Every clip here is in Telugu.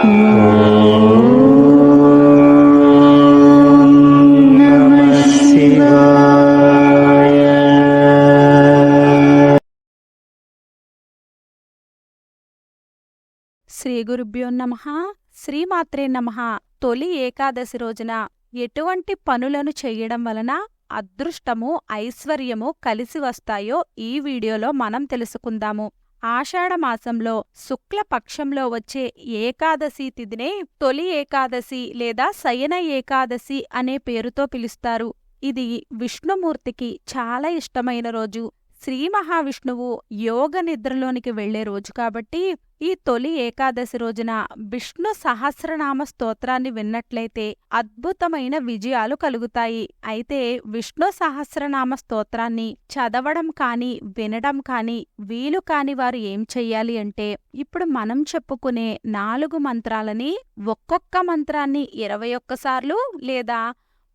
శ్రీ గురుభ్యో నమ శ్రీమాత్రే నమ. తొలి ఏకాదశి రోజున ఎటువంటి పనులను చెయ్యడం వలన అదృష్టము ఐశ్వర్యము కలిసి వస్తాయో ఈ వీడియోలో మనం తెలుసుకుందాము. ఆషాఢమాసంలో శుక్లపక్షంలో వచ్చే ఏకాదశి తిథినే తొలి ఏకాదశి లేదా శయన ఏకాదశి అనే పేరుతో పిలుస్తారు. ఇది విష్ణుమూర్తికి చాలా ఇష్టమైన రోజు. శ్రీ మహావిష్ణువు యోగ నిద్రలోనికి వెళ్ళే రోజు కాబట్టి ఈ తొలి ఏకాదశి రోజున విష్ణు సహస్రనామ స్తోత్రాన్ని విన్నట్లయితే అద్భుతమైన విజయాలు కలుగుతాయి. అయితే విష్ణు సహస్రనామ స్తోత్రాన్ని చదవడం కాని వినడం కాని వీలు కాని వారు ఏం చెయ్యాలి అంటే ఇప్పుడు మనం చెప్పుకునే నాలుగు మంత్రాలని ఒక్కొక్క మంత్రాన్ని ఇరవై ఒక్కసార్లు లేదా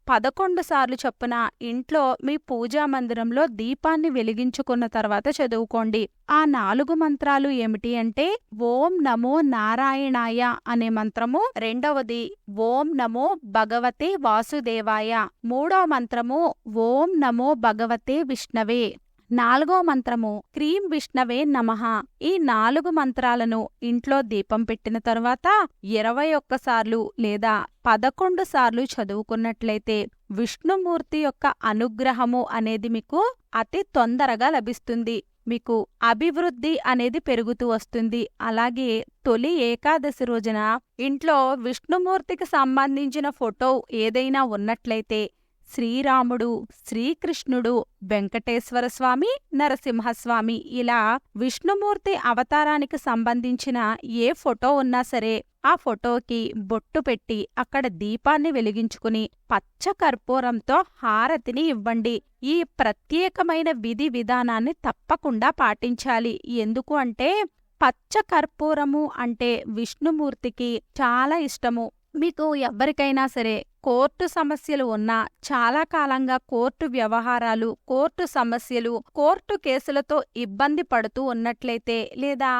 పదకొండు సార్లు చొప్పున ఇంట్లో మీ పూజా మందిరంలో దీపాన్ని వెలిగించుకున్న తర్వాత చదువుకోండి. ఆ నాలుగు మంత్రాలు ఏమిటి అంటే ఓం నమో నారాయణాయ అనే మంత్రము రెండవది ఓం నమో భగవతే వాసుదేవాయ మూడో మంత్రము ఓం నమో భగవతే విష్ణవే. నాలుగో మంత్రము క్రీం విష్ణవే నమః. ఈ నాలుగు మంత్రాలను ఇంట్లో దీపం పెట్టిన తరువాత ఇరవై ఒక్కసార్లు లేదా పదకొండు సార్లు చదువుకున్నట్లయితే విష్ణుమూర్తి యొక్క అనుగ్రహము అనేది మీకు అతి తొందరగా లభిస్తుంది. మీకు అభివృద్ధి అనేది పెరుగుతూ వస్తుంది. అలాగే తొలి ఏకాదశి రోజున ఇంట్లో విష్ణుమూర్తికి సంబంధించిన ఫోటో ఏదైనా ఉన్నట్లయితే శ్రీరాముడు శ్రీకృష్ణుడు వెంకటేశ్వర స్వామి నరసింహస్వామి ఇలా విష్ణుమూర్తి అవతారానికి సంబంధించిన ఏ ఫోటో ఉన్నా సరే ఆ ఫోటోకి బొట్టు పెట్టి అక్కడ దీపాన్ని వెలిగించుకుని పచ్చ కర్పూరంతో హారతిని ఇవ్వండి. ఈ ప్రత్యేకమైన విధి విధానాన్ని తప్పకుండా పాటించాలి. ఎందుకు అంటే పచ్చ కర్పూరము అంటే విష్ణుమూర్తికి చాలా ఇష్టము. మీకు ఎవ్వరికైనా సరే కోర్టు సమస్యలు ఉన్నా చాలా కాలంగా కోర్టు వ్యవహారాలు కోర్టు సమస్యలు కోర్టు కేసులతో ఇబ్బంది పడుతూ ఉన్నట్లయితే లేదా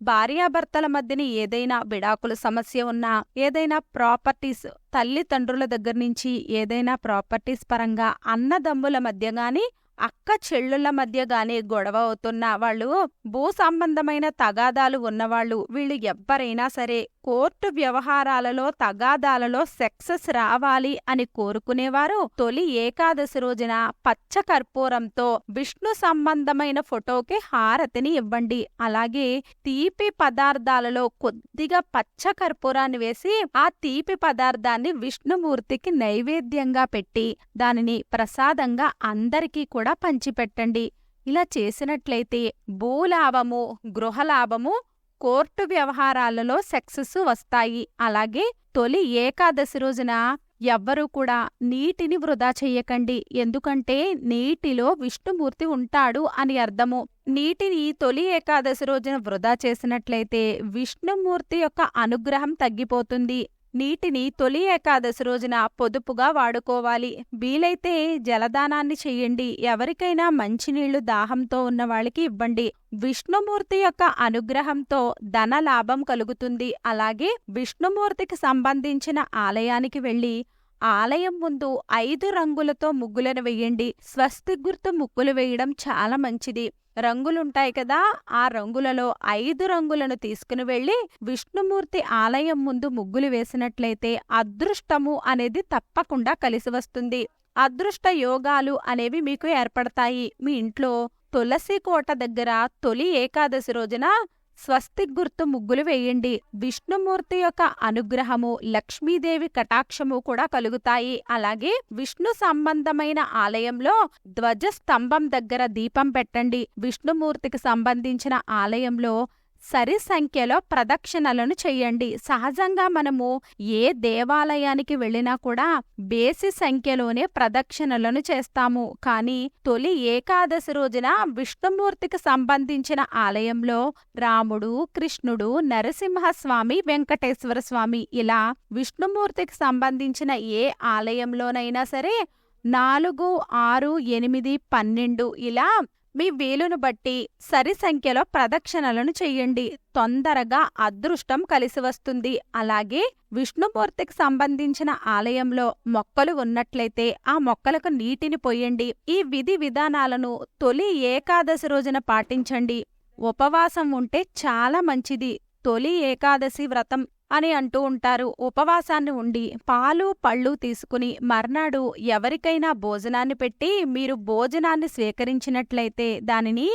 భార్యాభర్తల మధ్యని ఏదైనా విడాకుల సమస్య ఉన్నా ఏదైనా ప్రాపర్టీస్ తల్లిదండ్రుల దగ్గర నుంచి ఏదైనా ప్రాపర్టీస్ పరంగా అన్నదమ్ముల మధ్య గాని అక్క చెల్లుల మధ్య గాని గొడవ అవుతున్న వాళ్ళు భూ సంబంధమైన తగాదాలు ఉన్నవాళ్ళు వీళ్ళు ఎవ్వరైనా సరే కోర్టు వ్యవహారాలలో తగాదాలలో సక్సెస్ రావాలి అని కోరుకునేవారు. తొలి ఏకాదశి రోజున పచ్చ కర్పూరంతో విష్ణు సంబంధమైన ఫోటోకి హారతిని ఇవ్వండి. అలాగే తీపి పదార్థాలలో కొద్దిగా పచ్చ కర్పూరాన్ని వేసి ఆ తీపి పదార్థాన్ని విష్ణుమూర్తికి నైవేద్యంగా పెట్టి దానిని ప్రసాదంగా అందరికీ కూడా పంచిపెట్టండి. ఇలా చేసినట్లయితే భూలాభము గృహలాభము కోర్టు వ్యవహారాలలో సక్సెస్ వస్తాయి. అలాగే తొలి ఏకాదశి రోజున ఎవ్వరూ కూడా నీటిని వృధా చెయ్యకండి ఎందుకంటే నీటిలో విష్ణుమూర్తి ఉంటాడు అని అర్థము. నీటిని తొలి ఏకాదశి రోజున వృధా చేసినట్లయితే విష్ణుమూర్తి యొక్క అనుగ్రహం తగ్గిపోతుంది. నీటిని తొలి ఏకాదశి రోజున పొదుపుగా వాడుకోవాలి. వీలైతే జలదానాన్ని చెయ్యండి ఎవరికైనా మంచినీళ్ళు దాహంతో ఉన్న వాళ్ళకి ఇవ్వండి. విష్ణుమూర్తి యొక్క అనుగ్రహంతో ధన లాభం కలుగుతుంది. అలాగే విష్ణుమూర్తికి సంబంధించిన ఆలయానికి వెళ్ళి ఆలయం ముందు ఐదు రంగులతో ముగ్గులను వెయ్యండి స్వస్తి గుర్తు ముగ్గులు వేయడం చాలా మంచిది. రంగులుంటాయి కదా ఆ రంగులలో ఐదు రంగులను తీసుకుని వెళ్ళి విష్ణుమూర్తి ఆలయం ముందు ముగ్గులు వేసినట్లయితే అదృష్టము అనేది తప్పకుండా కలిసి వస్తుంది. అదృష్ట యోగాలు అనేవి మీకు ఏర్పడతాయి. మీ ఇంట్లో తులసి కోట దగ్గర తొలి ఏకాదశి రోజున స్వస్తిక్ గుర్తు ముగ్గులు వేయండి. విష్ణుమూర్తి యొక్క అనుగ్రహము లక్ష్మీదేవి కటాక్షము కూడా కలుగుతాయి. అలాగే విష్ణు సంబంధమైన ఆలయంలో ధ్వజస్తంభం దగ్గర దీపం పెట్టండి. విష్ణుమూర్తికి సంబంధించిన ఆలయంలో సరి సంఖ్యలో ప్రదక్షిణలను చెయ్యండి సహజంగా మనము ఏ దేవాలయానికి వెళ్ళినా కూడా బేసి సంఖ్యలోనే ప్రదక్షిణలను చేస్తాము. కానీ తొలి ఏకాదశి రోజున విష్ణుమూర్తికి సంబంధించిన ఆలయంలో రాముడు కృష్ణుడు నరసింహస్వామి వెంకటేశ్వర స్వామి ఇలా విష్ణుమూర్తికి సంబంధించిన ఏ ఆలయంలోనైనా సరే నాలుగు ఆరు ఎనిమిది పన్నెండు ఇలా మీ వీలును బట్టి సరి సంఖ్యలో ప్రదక్షిణలను చెయ్యండి తొందరగా అదృష్టం కలిసి వస్తుంది. అలాగే విష్ణుమూర్తికి సంబంధించిన ఆలయంలో మొక్కలు ఉన్నట్లయితే ఆ మొక్కలకు నీటిని పొయ్యండి ఈ విధి విధానాలను తొలి ఏకాదశి రోజున పాటించండి. ఉపవాసం ఉంటే చాలా మంచిది. తొలి ఏకాదశి వ్రతం అని అంటూ ఉంటారు. ఉపవాసాన్ని ఉండి పాలు పళ్ళు తీసుకుని మర్నాడు ఎవరికైనా భోజనాన్ని పెట్టి మీరు భోజనాన్ని స్వీకరించినట్లయితే దానిని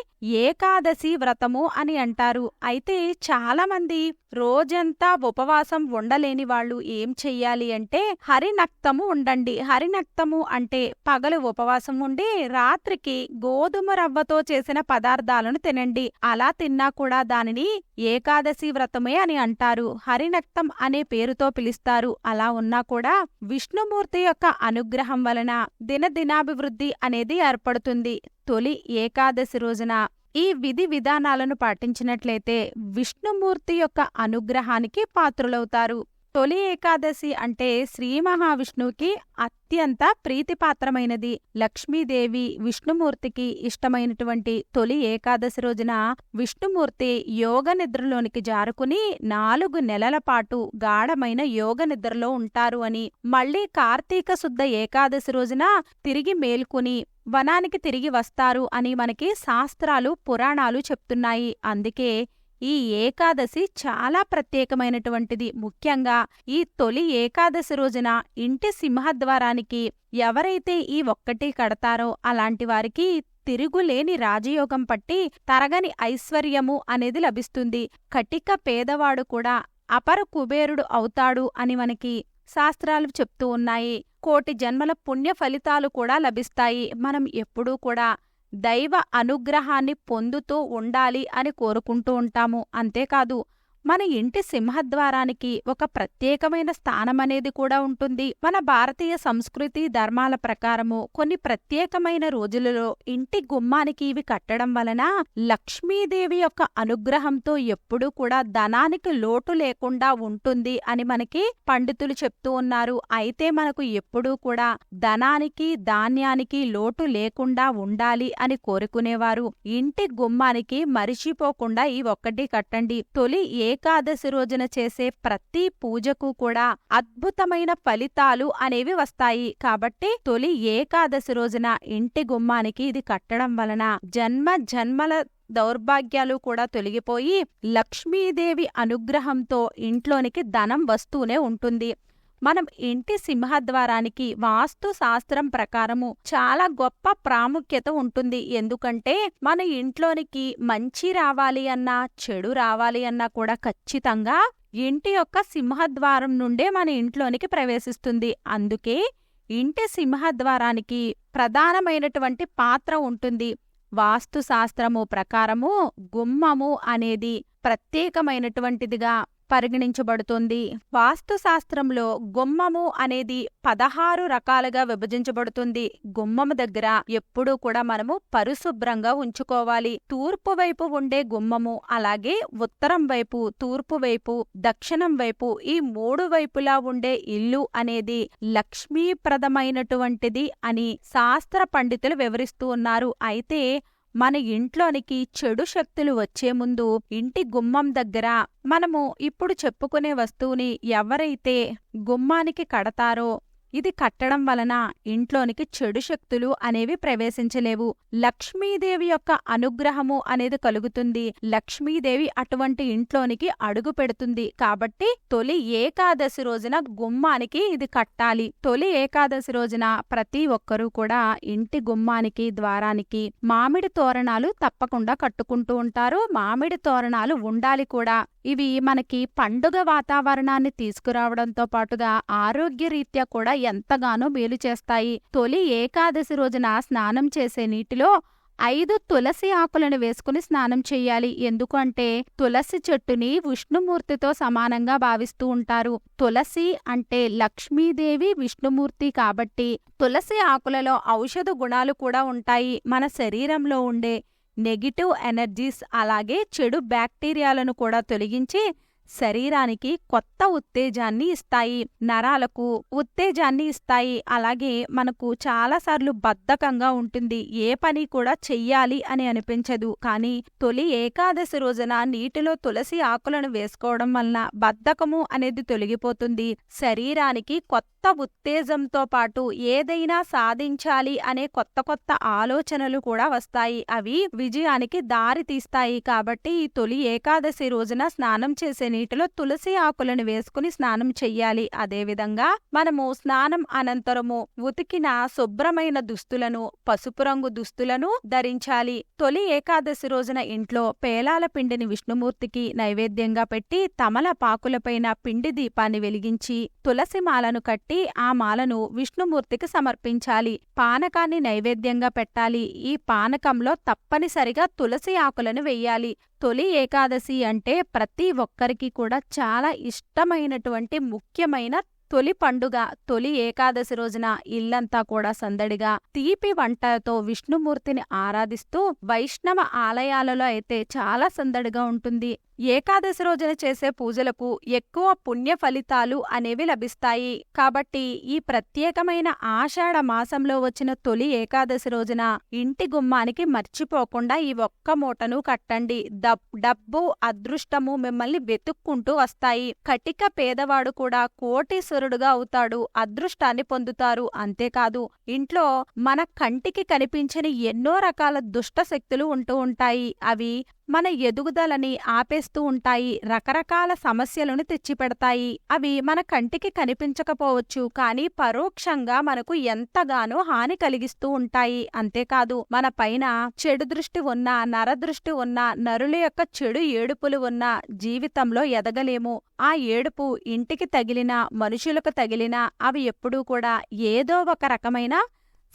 ఏకాదశి వ్రతము అని అంటారు. అయితే చాలామంది రోజంతా ఉపవాసం ఉండలేని వాళ్ళు ఏం చెయ్యాలి అంటే హరినక్తము ఉండండి. హరినక్తము అంటే పగలు ఉపవాసం ఉండి రాత్రికి గోధుమ రవ్వతో చేసిన పదార్థాలను తినండి. అలా తిన్నా కూడా దానిని ఏకాదశి వ్రతమే అని అంటారు. హరినక్తం అనే పేరుతో పిలుస్తారు. అలా ఉన్నా కూడా విష్ణుమూర్తి యొక్క అనుగ్రహం వలన దినదినాభివృద్ధి అనేది ఏర్పడుతుంది. తొలి ఏకాదశి రోజున ఈ విధి విధానాలను పాటించినట్లయితే విష్ణుమూర్తి యొక్క అనుగ్రహానికి పాత్రులవుతారు. తొలి ఏకాదశి అంటే శ్రీ మహావిష్ణువుకి అత్యంత ప్రీతిపాత్రమైనది. లక్ష్మీదేవి విష్ణుమూర్తికి ఇష్టమైనటువంటి తొలి ఏకాదశి రోజున విష్ణుమూర్తి యోగ నిద్రలోనికి జారుకుని నాలుగు నెలల పాటు గాఢమైన యోగ నిద్రలో ఉంటారు అని మళ్ళీ కార్తీక శుద్ధ ఏకాదశి రోజున తిరిగి మేల్కొని వనానికి తిరిగి వస్తారు అని మనకి శాస్త్రాలు పురాణాలు చెప్తున్నాయి. అందుకే ఈ ఏకాదశి చాలా ప్రత్యేకమైనటువంటిది. ముఖ్యంగా ఈ తొలి ఏకాదశి రోజున ఇంటి సింహద్వారానికి ఎవరైతే ఈ ఒక్కటి కడతారో అలాంటి వారికి తిరుగులేని రాజయోగం పట్టి తరగని ఐశ్వర్యము అనేది లభిస్తుంది. కటిక పేదవాడు కూడా అపర కుబేరుడు అవుతాడు అని మనకి శాస్త్రాలు చెప్తూ ఉన్నాయి. కోటి జన్మల పుణ్య ఫలితాలు కూడా లభిస్తాయి. మనం ఎప్పుడూ కూడా దైవ అనుగ్రహాన్ని పొందుతూ ఉండాలి అని కోరుకుంటూ ఉంటాము. అంతేకాదు మన ఇంటి సింహద్వారానికి ఒక ప్రత్యేకమైన స్థానమనేది కూడా ఉంటుంది. మన భారతీయ సంస్కృతి ధర్మాల ప్రకారము కొన్ని ప్రత్యేకమైన రోజులలో ఇంటి గుమ్మానికి ఇవి కట్టడం వలన లక్ష్మీదేవి యొక్క అనుగ్రహంతో ఎప్పుడూ కూడా ధనానికి లోటు లేకుండా ఉంటుంది అని మనకి పండితులు చెప్తూ ఉన్నారు. అయితే మనకు ఎప్పుడూ కూడా ధనానికి ధాన్యానికి లోటు లేకుండా ఉండాలి అని కోరుకునేవారు. ఇంటి గుమ్మానికి మరిచిపోకుండా ఈ ఒక్కటి కట్టండి. తొలి ఏ ఏకాదశి రోజున చేసే ప్రతి పూజకు కూడా అద్భుతమైన ఫలితాలు అనేవి వస్తాయి. కాబట్టి తొలి ఏకాదశి రోజున ఇంటి గుమ్మానికి ఇది కట్టడం వలన జన్మ జన్మల దౌర్భాగ్యాలు కూడా తొలగిపోయి లక్ష్మీదేవి అనుగ్రహంతో ఇంట్లోనికి ధనం వస్తూనే ఉంటుంది. మనం ఇంటి సింహద్వారానికి వాస్తు శాస్త్రం ప్రకారము చాలా గొప్ప ప్రాముఖ్యత ఉంటుంది. ఎందుకంటే మన ఇంట్లోనికి మంచి రావాలి అన్నా చెడు రావాలి అన్నా కూడా ఖచ్చితంగా ఇంటి యొక్క సింహద్వారం నుండే మన ఇంట్లోనికి ప్రవేశిస్తుంది. అందుకే ఇంటి సింహద్వారానికి ప్రధానమైనటువంటి పాత్ర ఉంటుంది. వాస్తు శాస్త్రము ప్రకారము గుమ్మము అనేది ప్రత్యేకమైనటువంటిదిగా పరిగణించబడుతుంది. వాస్తుశాస్త్రంలో గుమ్మము అనేది పదహారు రకాలుగా విభజించబడుతుంది. గుమ్మము దగ్గర ఎప్పుడూ కూడా మనము పరిశుభ్రంగా ఉంచుకోవాలి. తూర్పు వైపు ఉండే గుమ్మము అలాగే ఉత్తరం వైపు తూర్పు వైపు దక్షిణం వైపు ఈ మూడు వైపులా ఉండే ఇల్లు అనేది లక్ష్మీప్రదమైనటువంటిది అని శాస్త్ర పండితులు వివరిస్తూ ఉన్నారు. అయితే మన ఇంట్లోనికి చెడు శక్తులు వచ్చే ముందు ఇంటి గుమ్మం దగ్గర మనము ఇప్పుడు చెప్పుకునే వస్తువుని ఎవరైతే గుమ్మానికి కడతారో ఇది కట్టడం వలన ఇంట్లోనికి చెడు శక్తులు అనేవి ప్రవేశించలేవు. లక్ష్మీదేవి యొక్క అనుగ్రహము అనేది కలుగుతుంది. లక్ష్మీదేవి అటువంటి ఇంట్లోనికి అడుగు పెడుతుంది. కాబట్టి తొలి ఏకాదశి రోజున గుమ్మానికి ఇది కట్టాలి. తొలి ఏకాదశి రోజున ప్రతి ఒక్కరూ కూడా ఇంటి గుమ్మానికి ద్వారానికి మామిడి తోరణాలు తప్పకుండా కట్టుకుంటూ ఉంటారు. మామిడి తోరణాలు ఉండాలి కూడా. ఇవి మనకి పండుగ వాతావరణాన్ని తీసుకురావడంతో పాటుగా ఆరోగ్యరీత్యా కూడా ఎంతగానో మేలు చేస్తాయి. తొలి ఏకాదశి రోజున స్నానం చేసే నీటిలో ఐదు తులసి ఆకులను వేసుకుని స్నానం చేయాలి. ఎందుకంటే తులసి చెట్టుని విష్ణుమూర్తితో సమానంగా భావిస్తూ ఉంటారు. తులసి అంటే లక్ష్మీదేవి విష్ణుమూర్తి కాబట్టి తులసి ఆకులలో ఔషధ గుణాలు కూడా ఉంటాయి. మన శరీరంలో ఉండే నెగిటివ్ ఎనర్జీస్ అలాగే చెడు బ్యాక్టీరియాలను కూడా తొలగించి శరీరానికి కొత్త ఉత్తేజాన్ని ఇస్తాయి నరాలకు ఉత్తేజాన్ని ఇస్తాయి. అలాగే మనకు చాలాసార్లు బద్ధకంగా ఉంటుంది. ఏ పని కూడా చెయ్యాలి అని అనిపించదు. కానీ తొలి ఏకాదశి రోజున నీటిలో తులసి ఆకులను వేసుకోవడం వలన బద్ధకము అనేది తొలగిపోతుంది. శరీరానికి కొత్త ఉత్తేజంతో పాటు ఏదైనా సాధించాలి అనే కొత్త కొత్త ఆలోచనలు కూడా వస్తాయి. అవి విజయానికి దారి తీస్తాయి కాబట్టి ఈ తొలి ఏకాదశి రోజున స్నానం చేసే నీటిలో తులసి ఆకులను వేసుకుని స్నానం చెయ్యాలి. అదేవిధంగా మనము స్నానం అనంతరము ఉతికిన శుభ్రమైన దుస్తులను పసుపు రంగు దుస్తులను ధరించాలి. తొలి ఏకాదశి రోజున ఇంట్లో పేలాల పిండిని విష్ణుమూర్తికి నైవేద్యంగా పెట్టి తమలపాకులపైన పిండి దీపాన్ని వెలిగించి తులసి మాలను కట్టి ఆ మాలను విష్ణుమూర్తికి సమర్పించాలి. పానకాన్ని నైవేద్యంగా పెట్టాలి. ఈ పానకంలో తప్పనిసరిగా తులసి ఆకులను వెయ్యాలి తొలి ఏకాదశి అంటే ప్రతి ఒక్కరికి కూడా చాలా ఇష్టమైనటువంటి ముఖ్యమైన తొలి పండుగ. తొలి ఏకాదశి రోజున ఇల్లంతా కూడా సందడిగా తీపి వంటతో విష్ణుమూర్తిని ఆరాధిస్తూ వైష్ణవ ఆలయాలలో అయితే చాలా సందడిగా ఉంటుంది. ఏకాదశి రోజున చేసే పూజలకు ఎక్కువ పుణ్య ఫలితాలు అనేవి లభిస్తాయి. కాబట్టి ఈ ప్రత్యేకమైన ఆషాఢ మాసంలో వచ్చిన తొలి ఏకాదశి రోజున ఇంటి గుమ్మానికి మర్చిపోకుండా ఈ ఒక్క మూటను కట్టండి. డబ్బు అదృష్టము మిమ్మల్ని వెతుక్కుంటూ వస్తాయి. కటిక పేదవాడు కూడా కోటీశ్వరుడుగా అవుతాడు. అదృష్టాన్ని పొందుతారు. అంతేకాదు ఇంట్లో మన కంటికి కనిపించని ఎన్నో రకాల దుష్ట శక్తులు ఉంటూ ఉంటాయి. అవి మన ఎదుగుదలని ఆపే చేస్తూ ఉంటాయి. రకరకాల సమస్యలను తెచ్చిపెడతాయి. అవి మన కంటికి కనిపించకపోవచ్చు. కానీ పరోక్షంగా మనకు ఎంతగానో హాని కలిగిస్తూ ఉంటాయి. అంతేకాదు మన పైన చెడు దృష్టి ఉన్న నరదృష్టి ఉన్న నరుల యొక్క చెడు ఏడుపులు ఉన్న జీవితంలో ఎదగలేము. ఆ ఏడుపు ఇంటికి తగిలిన మనుషులకు తగిలిన అవి ఎప్పుడూ కూడా ఏదో ఒక రకమైన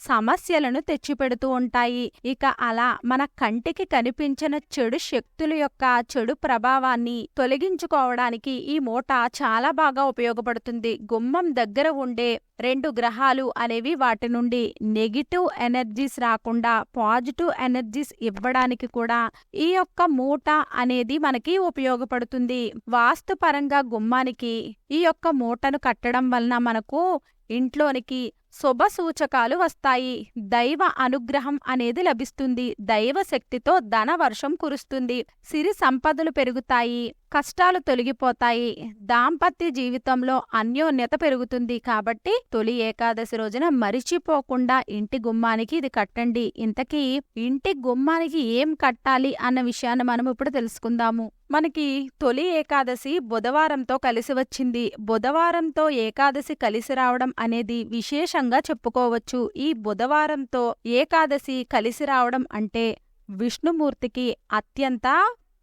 సమస్యలను తెచ్చిపెడుతూ ఉంటాయి. ఇక అలా మన కంటికి కనిపించిన చెడు శక్తుల యొక్క చెడు ప్రభావాన్ని తొలగించుకోవడానికి ఈ మూట చాలా బాగా ఉపయోగపడుతుంది. గుమ్మం దగ్గర ఉండే రెండు గ్రహాలు అనేవి వాటి నుండి నెగిటివ్ ఎనర్జీస్ రాకుండా పాజిటివ్ ఎనర్జీస్ ఇవ్వడానికి కూడా ఈ యొక్క మూట అనేది మనకి ఉపయోగపడుతుంది. వాస్తుపరంగా గుమ్మానికి ఈ యొక్క మూటను కట్టడం వలన మనకు ఇంట్లోనికి శుభ సూచకాలు వస్తాయి. దైవ అనుగ్రహం అనేది లభిస్తుంది. దైవ శక్తితో ధన వర్షం కురుస్తుంది. సిరి సంపదలు పెరుగుతాయి. కష్టాలు తొలగిపోతాయి. దాంపత్య జీవితంలో అన్యోన్యత పెరుగుతుంది. కాబట్టి తొలి ఏకాదశి రోజున మరిచిపోకుండా ఇంటి గుమ్మానికి ఇది కట్టండి. ఇంతకీ ఇంటి గుమ్మానికి ఏం కట్టాలి అన్న విషయాన్ని మనం ఇప్పుడు తెలుసుకుందాము. మనకి తొలి ఏకాదశి బుధవారంతో కలిసి వచ్చింది. బుధవారంతో ఏకాదశి కలిసి రావడం అనేది విశేష విశేషంగా చెప్పుకోవచ్చు. ఈ బుధవారంతో ఏకాదశి కలిసి రావడం అంటే విష్ణుమూర్తికి అత్యంత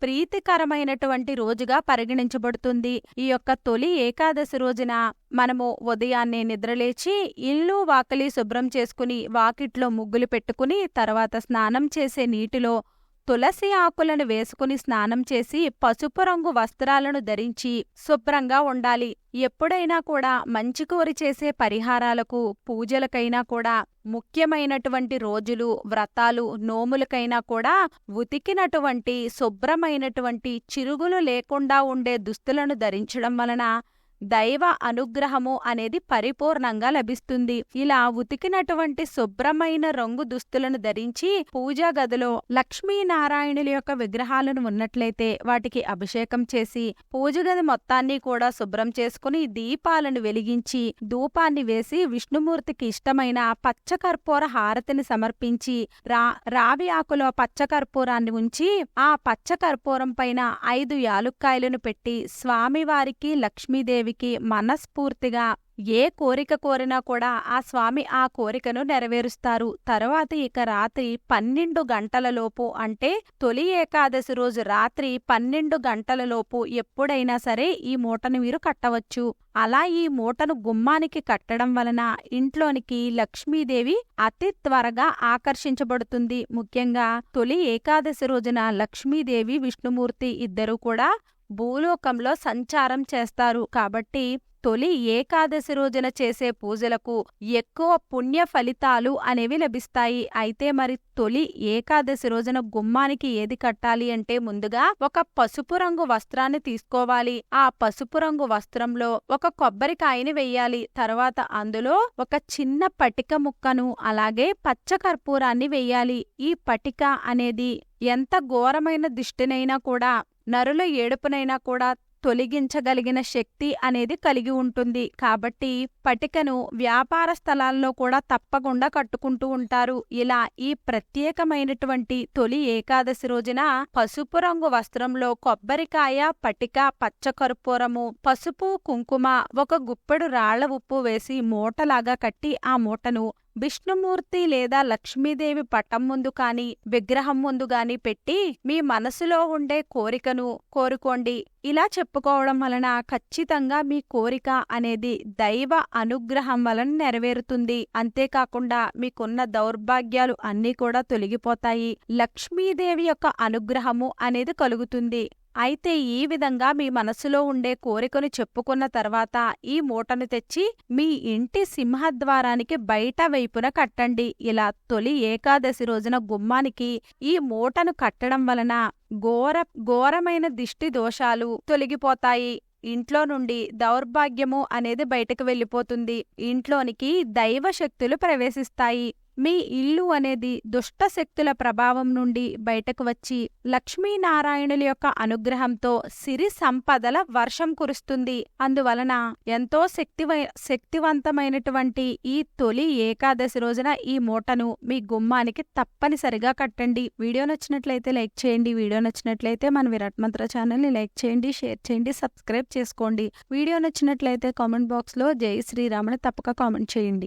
ప్రీతికరమైనటువంటి రోజుగా పరిగణించబడుతుంది. ఈ యొక్క తొలి ఏకాదశి రోజున మనము ఉదయాన్నే నిద్రలేచి ఇల్లు వాకిలి శుభ్రం చేసుకుని వాకిట్లో ముగ్గులు పెట్టుకుని తర్వాత స్నానం చేసే నీటిలో తులసి ఆకులను వేసుకుని స్నానం చేసి పసుపు రంగు వస్త్రాలను ధరించి శుభ్రంగా ఉండాలి. ఎప్పుడైనా కూడా మంచి కోరి చేసే పరిహారాలకు పూజలకైనా కూడా ముఖ్యమైనటువంటి రోజులు వ్రతాలు నోములకైనా కూడా ఉతికినటువంటి శుభ్రమైనటువంటి చిరుగులు లేకుండా ఉండే దుస్తులను ధరించడం వలన దైవ అనుగ్రహము అనేది పరిపూర్ణంగా లభిస్తుంది. ఇలా ఉతికినటువంటి శుభ్రమైన రంగు దుస్తులను ధరించి పూజా గదిలో లక్ష్మీనారాయణుల యొక్క విగ్రహాలను ఉన్నట్లయితే వాటికి అభిషేకం చేసి పూజ గది మొత్తాన్ని కూడా శుభ్రం చేసుకుని దీపాలను వెలిగించి ధూపాన్ని వేసి విష్ణుమూర్తికి ఇష్టమైన పచ్చకర్పూర హారతిని సమర్పించి రా రావి ఆకులో పచ్చకర్పూరాన్ని ఉంచి ఆ పచ్చకర్పూరం పైన ఐదు యాలుక్కాయలను పెట్టి స్వామివారికి లక్ష్మీదేవి దేవికి మనస్ఫూర్తిగా ఏ కోరిక కోరినా కూడా ఆ స్వామి ఆ కోరికను నెరవేరుస్తారు. తరువాత ఇక రాత్రి పన్నెండు గంటలలోపు అంటే తొలి ఏకాదశి రోజు రాత్రి పన్నెండు గంటలలోపు ఎప్పుడైనా సరే ఈ మూటను మీరు కట్టవచ్చు. అలా ఈ మూటను గుమ్మానికి కట్టడం వలన ఇంట్లోనికి లక్ష్మీదేవి అతి త్వరగా ఆకర్షించబడుతుంది. ముఖ్యంగా తొలి ఏకాదశి రోజున లక్ష్మీదేవి విష్ణుమూర్తి ఇద్దరూ కూడా భూలోకంలో సంచారం చేస్తారు. కాబట్టి తొలి ఏకాదశి రోజున చేసే పూజలకు ఎక్కువ పుణ్య ఫలితాలు అనేవి లభిస్తాయి. అయితే మరి తొలి ఏకాదశి రోజున గుమ్మానికి ఏది కట్టాలి అంటే ముందుగా ఒక పసుపు రంగు వస్త్రాన్ని తీసుకోవాలి. ఆ పసుపు రంగు వస్త్రంలో ఒక కొబ్బరికాయని వెయ్యాలి తర్వాత అందులో ఒక చిన్న పటిక ముక్కను అలాగే పచ్చ కర్పూరాన్ని వెయ్యాలి ఈ పటిక అనేది ఎంత ఘోరమైన దిష్టినైనా కూడా నరుల ఏడుపునైనా కూడా తొలగించగలిగిన శక్తి అనేది కలిగి ఉంటుంది. కాబట్టి పటికను వ్యాపార స్థలాల్లో కూడా తప్పకుండా కట్టుకుంటూ ఉంటారు. ఇలా ఈ ప్రత్యేకమైనటువంటి తొలి ఏకాదశి రోజున పసుపు రంగు వస్త్రంలో కొబ్బరికాయ పటిక పచ్చకర్పూరము పసుపు కుంకుమ ఒక గుప్పెడు రాళ్ళ ఉప్పు వేసి మూటలాగా కట్టి ఆ మూటను విష్ణుమూర్తి లేదా లక్ష్మీదేవి పటం ముందు కాని విగ్రహం ముందు గాని పెట్టి మీ మనసులో ఉండే కోరికను కోరుకోండి. ఇలా చెప్పుకోవడం వలన ఖచ్చితంగా మీ కోరిక అనేది దైవ అనుగ్రహం వలన నెరవేరుతుంది. అంతేకాకుండా మీకున్న దౌర్భాగ్యాలు అన్నీ కూడా తొలగిపోతాయి. లక్ష్మీదేవి యొక్క అనుగ్రహము అనేది కలుగుతుంది. అయితే ఈ విధంగా మీ మనసులో ఉండే కోరికను చెప్పుకున్న తర్వాత ఈ మూటను తెచ్చి మీ ఇంటి సింహద్వారానికి బయట వైపున కట్టండి. ఇలా తొలి ఏకాదశి రోజున గుమ్మానికి ఈ మూటను కట్టడం వలన ఘోర ఘోరమైన దిష్టి దోషాలు తొలగిపోతాయి. ఇంట్లో నుండి దౌర్భాగ్యము అనేది బయటకు వెళ్ళిపోతుంది. ఇంట్లోనికి దైవ శక్తులు ప్రవేశిస్తాయి. మీ ఇల్లు అనేది దుష్ట శక్తుల ప్రభావం నుండి బయటకు వచ్చి లక్ష్మీనారాయణుల యొక్క అనుగ్రహంతో సిరి సంపదల వర్షం కురుస్తుంది. అందువలన ఎంతో శక్తివై శక్తివంతమైనటువంటి ఈ తొలి ఏకాదశి రోజున ఈ మూటను మీ గుమ్మానికి తప్పనిసరిగా కట్టండి. వీడియో నచ్చినట్లయితే లైక్ చేయండి. వీడియో నచ్చినట్లయితే మన విరాట్ మంత్ర ఛానల్ని లైక్ చేయండి షేర్ చేయండి సబ్స్క్రైబ్ చేసుకోండి. వీడియో నచ్చినట్లయితే కామెంట్ బాక్స్లో జై శ్రీరాముని తప్పక కామెంట్ చేయండి.